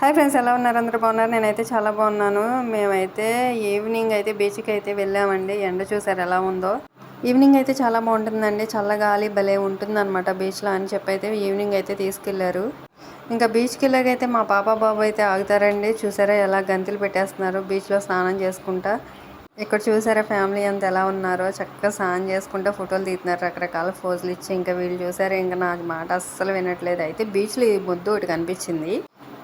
Hi friends ఎలా ఉన్నారు? అందరూ బాగున్నారు? నేనైతే చాలా బాగున్నాను. మేమైతే ఈవినింగ్ అయితే బీచ్కి అయితే వెళ్ళామండి. ఎండ చూసారు ఎలా ఉందో. ఈవినింగ్ అయితే చాలా బాగుంటుందండి. చల్లగాలి భలే ఉంటుందన్నమాట బీచ్లో అని చెప్పి అయితే ఈవినింగ్ అయితే తీసుకెళ్ళారు. ఇంకా బీచ్కి వెళ్ళాకైతే మా పాప బాబు అయితే ఆగుతారండి. చూసారా ఎలా గంతులు పెట్టేస్తున్నారు? బీచ్లో స్నానం చేసుకుంటా. ఇక్కడ చూసారా ఫ్యామిలీ అంత ఎలా ఉన్నారో? చక్కగా స్నానం చేసుకుంటే ఫోటోలు తీస్తున్నారు. రకరకాల ఫోజులు ఇచ్చి ఇంకా వీళ్ళు చూసారా? ఇంకా నా మాట అస్సలు వినట్లేదు. అయితే బీచ్లో ఈ ముద్దు ఒకటి కనిపించింది.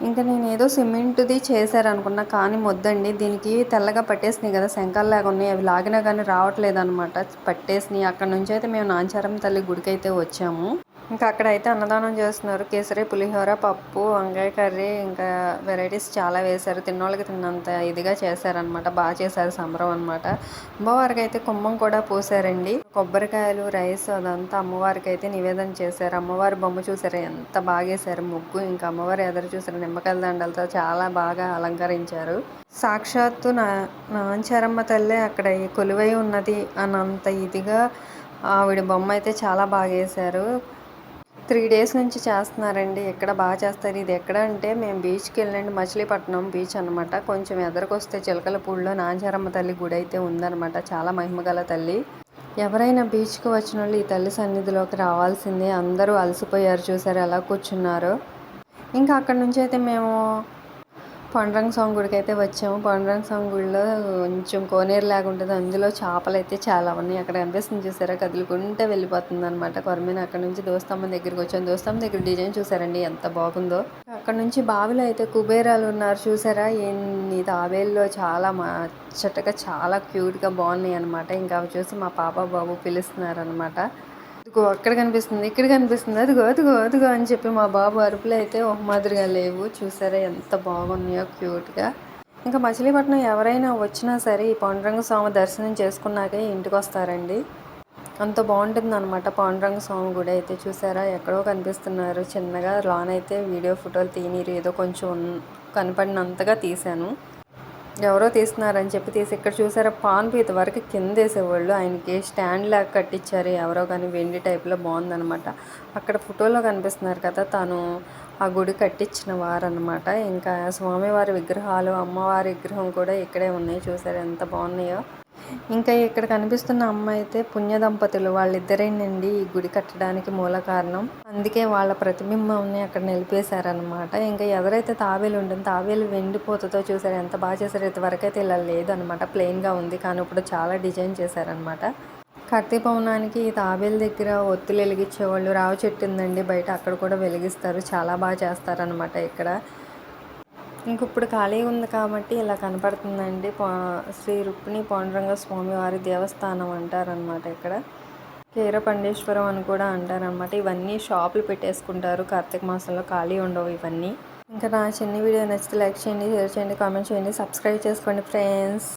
ఇంకా నేను ఏదో సిమెంట్ది చేశారనుకున్నా కానీ మొద్దండి. దీనికి తెల్లగా పట్టేసినాయి కదా శంకాలు లాగా ఉన్నాయి. అవి లాగినా కానీ రావట్లేదు అనమాట పట్టేసినాయి. అక్కడ నుంచి అయితే మేము నాంచారం తల్లి గుడికి అయితే వచ్చాము. ఇంకా అక్కడ అయితే అన్నదానం చేస్తున్నారు. కేసరి పులిహోర పప్పు వంకాయ కర్రీ ఇంకా వెరైటీస్ చాలా వేశారు. తిన్నోళ్ళకి తిన్నంత ఇదిగా చేశారనమాట బాగా చేశారు సంబరం అనమాట అమ్మవారికి అయితే కుంభం కూడా పోసారండి. కొబ్బరికాయలు రైస్ అదంతా అమ్మవారికి అయితే నివేదన చేశారు. అమ్మవారి బొమ్మ చూసారు? ఎంత బాగేశారు. ముగ్గు ఇంకా అమ్మవారి ఎదురు చూసారు నిమ్మకాయల దండలతో చాలా బాగా అలంకరించారు. సాక్షాత్తు నా నాంచారమ్మ తల్లే అక్కడ కొలువై ఉన్నది అన్నంత ఇదిగా ఆవిడ బొమ్మ అయితే చాలా బాగా వేశారు త్రీ డేస్ నుంచి చేస్తున్నారండి. ఎక్కడ బాగా చేస్తారు? ఇది ఎక్కడ అంటే మేము బీచ్కి వెళ్ళండి. మచిలీపట్నం బీచ్ అనమాట కొంచెం ఎదరికొస్తే చిలకలపూడిలో నాంచారమ్మ తల్లి గుడి అయితే ఉందన్నమాట. చాలా మహిమగల తల్లి. ఎవరైనా బీచ్కి వచ్చిన వాళ్ళు ఈ తల్లి సన్నిధిలోకి రావాల్సిందే. అందరూ అలసిపోయారు చూసారు? ఎలా కూర్చున్నారో? ఇంకా అక్కడ నుంచి అయితే మేము పండ్రంగ సాంగ్ గుడికి అయితే వచ్చాము. పండ్రంగ సాంగ్ గుడిలో కొంచెం కోనేరు లాగా ఉంటుంది. అందులో చేపలు అయితే చాలా ఉన్నాయి. అక్కడ కనిపిస్తుంది చూసారా? కదులుకుంటే వెళ్ళిపోతుంది అనమాట కొరమీన అక్కడ నుంచి దోస్తమ్మ దగ్గరికి వచ్చాము దోస్తమ్మ దగ్గర డిజైన్ చూసారండి ఎంత బాగుందో. అక్కడ నుంచి బావిలో అయితే కుబేరాలు ఉన్నారు చూసారా? ఎన్ని తాబేల్లో చాలా మచ్చటగా చాలా క్యూట్గా బాగున్నాయి అనమాట ఇంకా అవి చూసి మా పాప బాబు పిలుస్తున్నారు అనమాట అదిగో అక్కడ కనిపిస్తుంది ఇక్కడ కనిపిస్తుంది అదిగో అదిగో అదిగో అని చెప్పి మా బాబు అరుపులు అయితే ఒక మాదిరిగా లేవు. చూసారా ఎంత బాగున్నాయో క్యూట్గా. ఇంకా మచిలీపట్నం ఎవరైనా వచ్చినా సరే ఈ పాండురంగ స్వామి దర్శనం చేసుకున్నాకే ఇంటికి వస్తారండి. అంత బాగుంటుంది అనమాట పాండురంగ స్వామి గుడి అయితే. చూసారా ఎక్కడో కనిపిస్తున్నారు. చిన్నగా లాన్ అయితే వీడియో ఫోటోలు తీనిరు. ఏదో కొంచెం కనపడినంతగా తీశాను. ఎవరో తీస్తున్నారని చెప్పి తీసి ఇక్కడ చూసారా పాన్ పీత వరకు కింద వేసేవాళ్ళు ఆయనకి స్టాండ్ లాగా కట్టించారు ఎవరో కానీ వెండి టైప్లో బాగుందనమాట అక్కడ ఫోటోలో కనిపిస్తున్నారు కదా తను ఆ గుడి కట్టించిన వారనమాట ఇంకా స్వామివారి విగ్రహాలు అమ్మవారి విగ్రహం కూడా ఇక్కడే ఉన్నాయి. చూసారు ఎంత బాగున్నాయో. ఇంకా ఇక్కడ కనిపిస్తున్న అమ్మ అయితే పుణ్య దంపతులు. వాళ్ళిద్దరేనండి ఈ గుడి కట్టడానికి మూల కారణం. అందుకే వాళ్ళ ప్రతిబింబంని అక్కడ నిలిపేశారనమాట ఇంకా ఎవరైతే తాబేలు ఉంటుంది తాబేలు వెండిపోతతో చూసారు ఎంత బాగా చేశారు ఇంతవరకు అయితే ఇలా లేదనమాట ప్లెయిన్గా ఉంది. కానీ ఇప్పుడు చాలా డిజైన్ చేశారనమాట కార్తీక పౌర్ణానికి తాబేలు దగ్గర ఒత్తులు వెలిగించేవాళ్ళు రావు చెట్టు ఉందండి. బయట అక్కడ కూడా వెలిగిస్తారు. చాలా బాగా చేస్తారనమాట ఇక్కడ. ఇంక ఇప్పుడు ఖాళీ ఉంది కాబట్టి ఇలా కనపడుతుందండి. శ్రీ రుక్మిణి పాండురంగ స్వామి వారి దేవస్థానం అంటారనమాట ఇక్కడ. కీరపండేశ్వరం అని కూడా అంటారనమాట ఇవన్నీ షాపులు పెట్టేసుకుంటారు. కార్తీక మాసంలో ఖాళీ ఉండవు ఇవన్నీ. ఇంకా నా చిన్న వీడియో నచ్చితే లైక్ చేయండి షేర్ చేయండి కామెంట్ చేయండి సబ్స్క్రైబ్ చేసుకోండి ఫ్రెండ్స్.